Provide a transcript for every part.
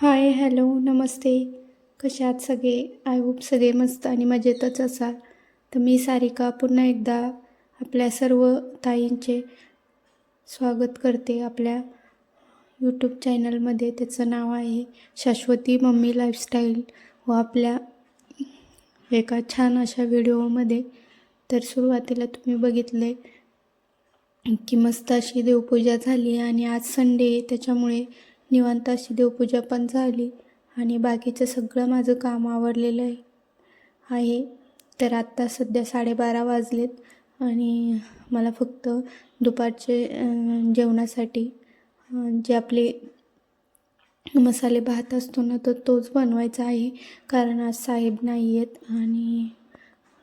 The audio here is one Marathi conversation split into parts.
हाय हॅलो नमस्ते. कशा आहात सगळे? आय होप सगळे मस्त आणि मजेतच असाल. तर मी सारिका पुन्हा एकदा आपल्या सर्व ताईंचे स्वागत करते आपल्या यूट्यूब चॅनलमध्ये त्याचं नाव आहे शाश्वती मम्मी लाईफस्टाईल व आपल्या एका छान अशा व्हिडिओमध्ये तर सुरुवातीला तुम्ही बघितले की मस्त अशी देवपूजा झाली आणि आज संडे आहे त्याच्यामुळे निवांत अशी देवपूजा पण झाली आणि बाकीचं सगळं माझं काम आवरलेलं आहे. आहे. तर आत्ता सध्या साडेबारा वाजलेत आणि मला फक्त दुपारचे जेवणासाठी जे आपले मसाले भात असतो ना तर तोच बनवायचा आहे. कारण आज साहेब नाही आहेत आणि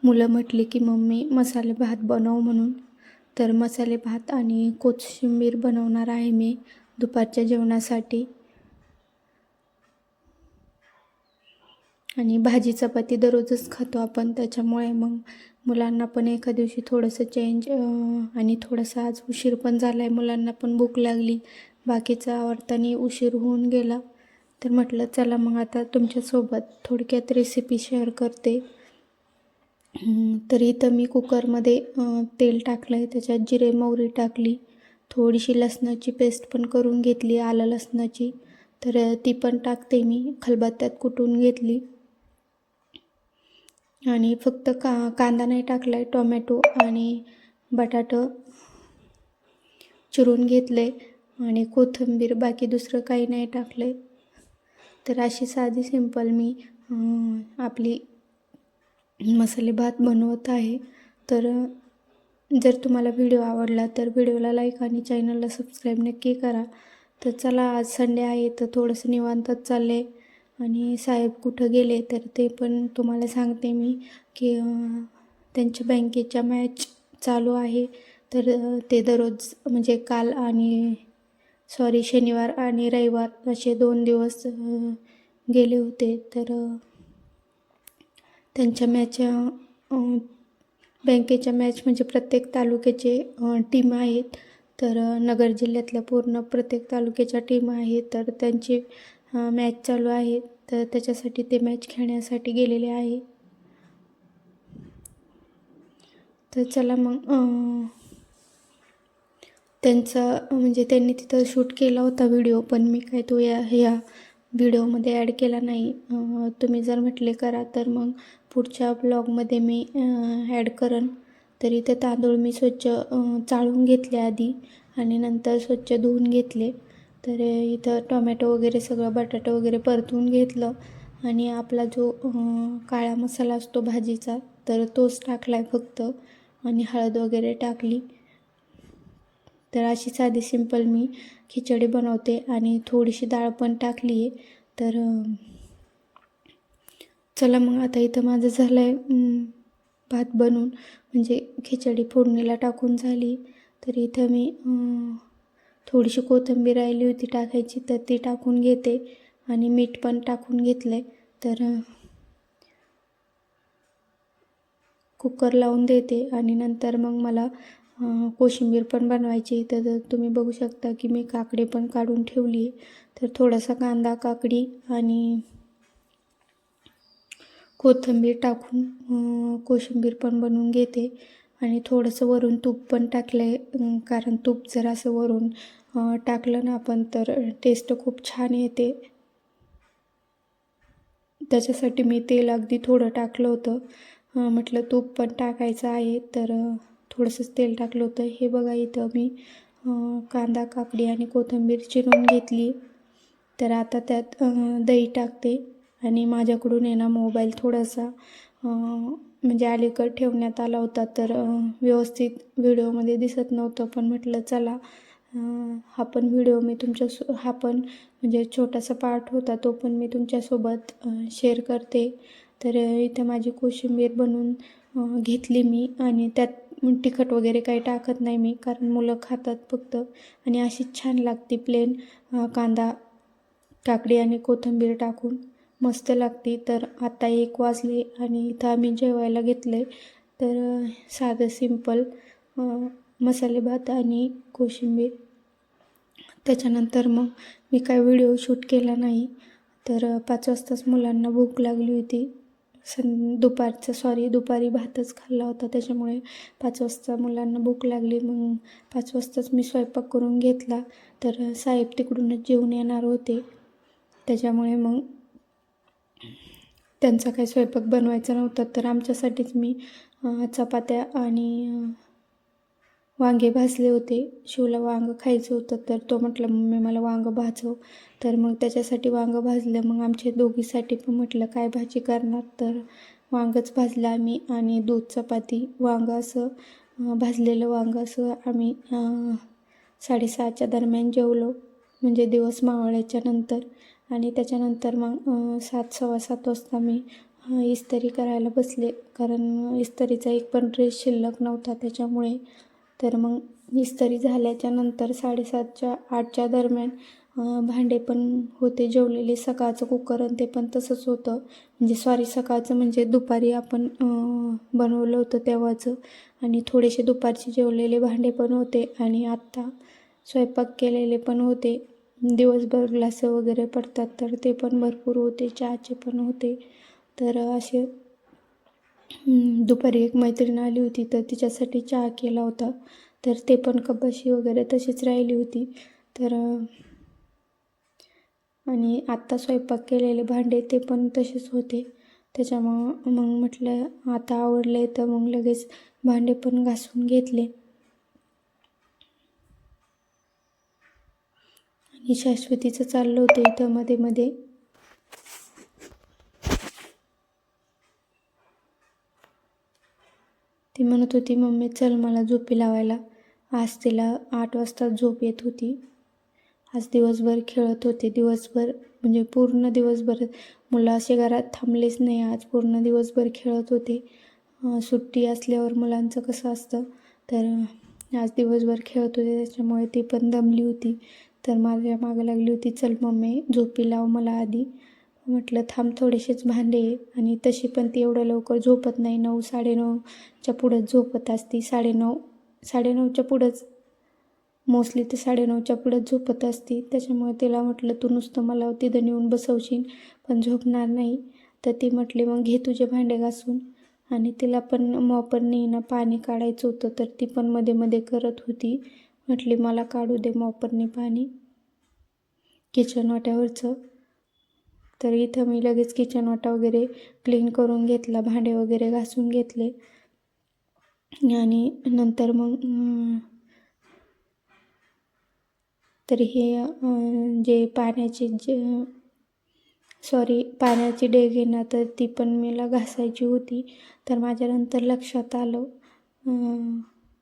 मुलं म्हटली की मम्मी मसाले भात बनव म्हणून. तर मसाले भात आणि कोथिंबीर बनवणार आहे मी दुपारच्या जेवणासाठी. आणि भाजी चपाती दररोजच खातो आपण त्याच्यामुळे मग मुलांना पण एका दिवशी थोडंसं चेंज आणि थोडंसं आज उशीर पण झाला आहे मुलांना पण भूक लागली बाकीचा आवडताना उशीर होऊन गेला. तर म्हटलं चला मग आता तुमच्यासोबत थोडक्यात रेसिपी शेअर करते. तर इथं मी कुकरमध्ये तेल टाकलं आहे त्याच्यात जिरे मोहरी टाकली. थोडीशी लसणाची पेस्ट पण करून घेतली आलं लसणाची. तर ती पण टाकते मी खलबत्त्यात कुटून घेतली. आणि फक्त का कांदा नाही टाकला आहे टोमॅटो आणि बटाटं चिरून घेतले आणि कोथिंबीर बाकी दुसरं काही नाही टाकलं आहे तर अशी साधी सिंपल मी आपली मसाले भात बनवत आहे. तर जर तुम्हाला व्हिडिओ आवडला तर व्हिडिओला लाईक आणि चॅनलला सबस्क्राईब नक्की करा. तर चला आज संडे आहे तर थोडंसं निवांतच चाललं. आहे आणि साहेब कुठं गेले तर ते पण तुम्हाला सांगते मी की त्यांच्या बँकेच्या मॅच चालू आहे. तर ते दररोज म्हणजे काल आणि सॉरी शनिवार आणि रविवार असे दोन दिवस गेले होते. तर त्यांच्या मॅच बँकेच्या मॅच म्हणजे प्रत्येक तालुक्याचे टीम आहेत. तर नगर जिल्ह्यातल्या पूर्ण प्रत्येक तालुक्याच्या टीम आहेत. तर त्यांची मॅच चालू आहे तर त्याच्यासाठी ते मॅच खेळण्यासाठी गेलेले आहे तर चला मग त्यांचा म्हणजे त्यांनी तिथं शूट केला होता व्हिडिओ पण मी काय तो या ह्या व्हिडिओमध्ये ॲड केला नाही. तुम्ही जर म्हटले करा तर मग पुढच्या ब्लॉगमध्ये मी ॲड करेन तर इथे तांदूळ मी स्वच्छ चाळून घेतले आधी आणि नंतर स्वच्छ धुवून घेतले. तर इथं टोमॅटो वगैरे सगळं बटाटो वगैरे परतून घेतलं आणि आपला जो काळा मसाला असतो भाजीचा तर तोच टाकला आहे फक्त आणि हळद वगैरे टाकली. तर अशी साधी सिंपल मी खिचडी बनवते आणि थोडीशी डाळ पण टाकली आहे तर चला मग आता इथं माझं झालं आहे भात बनवून. म्हणजे खिचडी फोडणीला टाकून झाली. तर इथं मी थोडीशी कोथिंबीर राहिली होती टाकायची तर ती टाकून घेते. आणि मीठ पण टाकून घेतलं आहे तर कुकर लावून देते. आणि नंतर मग मला कोशिंबीर पण बनवायची तर तुम्ही बघू शकता की मी काकडी पण काढून ठेवली आहे. तर थोडासा कांदा काकडी आणि कोथिंबीर टाकून कोशिंबीर पण बनवून घेते. आणि थोडंसं वरून तूप पण टाकलं आहे कारण तूप जर असं वरून टाकलं ना आपण तर टेस्ट खूप छान येते. त्याच्यासाठी मी तेल अगदी थोडं टाकलं होतं. म्हटलं तूप पण टाकायचं आहे तर थोडंसंच तेल टाकलं होतं. हे बघा इथं मी कांदा काकडी आणि कोथिंबीर चिरून घेतली. तर आता त्यात दही टाकते. आणि माझ्याकडून आहे ना मोबाईल थोडासा म्हणजे अलीकड ठेवण्यात आला होता तर व्यवस्थित व्हिडिओमध्ये दिसत नव्हतं पण म्हटलं चला हा पण व्हिडिओ मी तुमच्या सो हा पण म्हणजे छोटासा पार्ट होता तो पण मी तुमच्यासोबत शेअर करते. तर इथं माझी कोशिंबीर बनवून घेतली मी आणि त्यात तिखट वगैरे काही टाकत नाही मी कारण मुलं खातात फक्त. आणि अशीच छान लागते प्लेन कांदा काकडी आणि कोथिंबीर टाकून. मस्त लागते. तर आता एक वाजले आणि इथं आम्ही जेवायला घेतलं आहे तर साधं सिंपल मसाले भात आणि कोशिंबीर. त्याच्यानंतर मग मी काय व्हिडिओ शूट केला नाही. तर पाच वाजताच मुलांना भूक लागली होती. सं दुपारचं सॉरी दुपारी भातच खाल्ला होता. त्याच्यामुळे पाच वाजता मुलांना भूक लागली. मग पाच वाजताच मी स्वयंपाक करून घेतला. तर साहेब तिकडूनच जेवून येणार होते. त्याच्यामुळे मग त्यांचा काही स्वयंपाक बनवायचा नव्हता तर आमच्यासाठीच मी चपात्या आणि वांगे भाजले होते. शिवला वांगं खायचं होतं तर तो म्हटलं मम्मी मला वांगं भाजव. तर मग त्याच्यासाठी वांगं भाजलं. मग आमच्या दोघीसाठी पण म्हटलं काय भाजी करणार? तर वांगंच भाजलं आम्ही आणि दूध चपाती वांगं असं भाजलेलं वांगं असं आम्ही साडेसहाच्या दरम्यान जेवलो. म्हणजे दिवस मावळ्याच्या नंतर. आणि त्याच्यानंतर मग सात सव्वा सात वाजता मी इस्तरी इस्त्री करायला बसले. कारण इस्त्रीचा एक पण ड्रेस शिल्लक नव्हता त्याच्यामुळे. तर मग इस्त्री झाल्याच्यानंतर साडेसातच्या आठच्या दरम्यान भांडे पण होते जेवलेले. सकाळचं कुकर आणि ते पण तसंच होतं. म्हणजे सॉरी सकाळचं म्हणजे दुपारी आपण बनवलं होतं तेव्हाचं. आणि थोडेसे दुपारचे जेवलेले भांडे पण होते. आणि आत्ता स्वयंपाक केलेले पण होते. दिवसभर ग्लासं वगैरे पडतात तर ते पण भरपूर होते चहाचे पण होते. तर असे दुपारी एक मैत्रीण आली होती तर तिच्यासाठी चहा केला होता. तर ते पण कपाशी वगैरे तशीच राहिली होती. तर आणि आत्ता स्वयंपाक केलेले भांडे ते पण तसेच होते. त्याच्यामुळं मग म्हटलं आता आवडले तर मग लगेच भांडे पण घासून घेतले. आणि शाश्वतीचं चाललं होतं इथं मध्ये मध्ये. ती म्हणत होती मम्मी चल मला झोपी लावायला. आज तिला आठ वाजता झोप येत होती. आज दिवसभर खेळत होते. दिवसभर म्हणजे पूर्ण दिवसभर मुलं असे घरात थांबलेच नाही. आज पूर्ण दिवसभर खेळत होते. सुट्टी असल्यावर मुलांचं कसं असतं? तर आज दिवसभर खेळत होते त्याच्यामुळे ती पण दमली होती. तर माझ्या मागं लागली होती चल मम्मी झोपी लाव मला आधी. म्हटलं थांब थोडेसेच भांडे आहे. आणि तशी पण ती एवढं लवकर झोपत नाही. नऊ साडेनऊच्या पुढंच झोपत असती. साडेनऊ साडेनऊच्या पुढंच मोस्टली ते साडेनऊच्या पुढंच झोपत असती. त्याच्यामुळे तिला म्हटलं तू नुसतं मला तिथं नेऊन बसवशील पण झोपणार नाही. तर ती म्हटली मग घे तुझे भांडे घासून. आणि तिला पण मॉपरने ना पाणी काढायचं होतं तर ती पण मध्ये मध्ये करत होती. म्हटली मला काढू दे मॉपरने पाणी किचन वाट्यावरचं. तर इथं मी लगेच किचन वाटा वगैरे क्लीन करून घेतला भांडे वगैरे घासून घेतले. आणि नंतर मग तर हे जे पाण्याचे जे सॉरी पाण्याची डेग आहे तर ती पण मला घासायची होती. तर माझ्यानंतर लक्षात आलं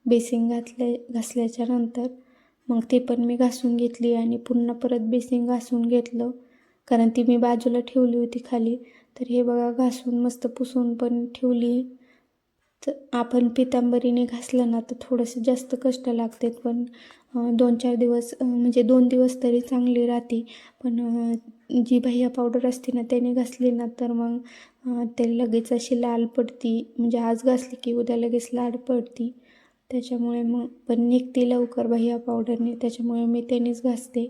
बेसिंग घातल्या घासल्याच्या नंतर मग ती पण मी घासून घेतली आणि पुन्हा परत बेसिंग घासून घेतलं. कारण ती मी बाजूला ठेवली होती खाली. तर हे बघा घासून मस्त पुसून पण ठेवली. तर आपण पितांबरीने घासलं ना तर थोडंसं जास्त कष्ट लागते. पण दोन चार दिवस म्हणजे दोन दिवस तरी चांगली राहते. पण जी भैया पावडर असते ना त्याने घासली ना तर मग ते लगेच अशी लाल पडती. म्हणजे आज घासली की उद्या लगेच लाल पडती. त्याच्यामुळे मग पण निघते लवकर भैया पावडरने त्याच्यामुळे मी त्यानेच घासते.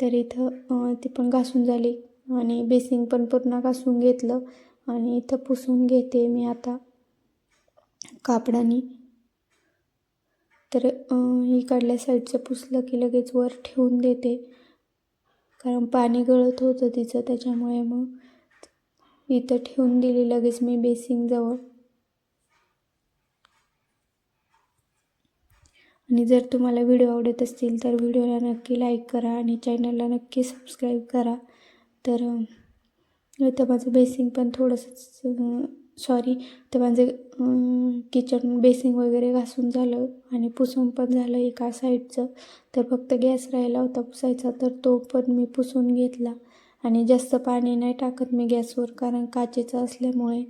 तर इथं ती पण घासून झाली आणि बेसिंग पण पूर्ण घासून घेतलं आणि इथं पुसून घेते मी आता कापडाने. तर इकडल्या साईडचं पुसलं की लगेच वर ठेवून देते. कारण पाणी गळत होतं तिचं त्याच्यामुळे मग इथं ठेवून दिली लगेच मी बेसिंगजवळ आणि जर तुम्हाला व्हिडिओ आवडत असतील तर व्हिडिओला नक्की लाईक करा आणि चॅनलला नक्की सबस्क्राईब करा. तर तर इथं माझं बेसिंग पण थोडंसं सॉरी तर माझं किचन बेसिंग वगैरे घासून झालं आणि पुसून पण झालं एका साईडचं तर फक्त गॅस राहिला होता पुसायचा तर तो पण मी पुसून घेतला. आणि जास्त पाणी नाही टाकत मी गॅसवर कारण काचेचं असल्यामुळे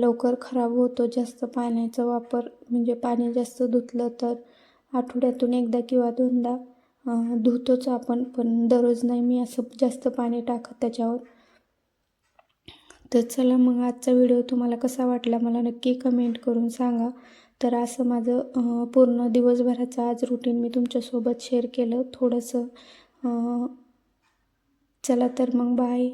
लवकर खराब होतो जास्त पाण्याचा वापर. म्हणजे पाणी जास्त धुतलं तर आठवड्यातून एकदा किंवा दोनदा धुतोच आपण पण दररोज नाही मी असं जास्त पाणी टाकत त्याच्यावर. तर चला मग आजचा व्हिडिओ तुम्हाला कसा वाटला मला नक्की कमेंट करून सांगा. तर असं माझं पूर्ण दिवसभराचं आज रुटीन मी तुमच्यासोबत शेअर केलं थोडंसं. चला तर मग बाय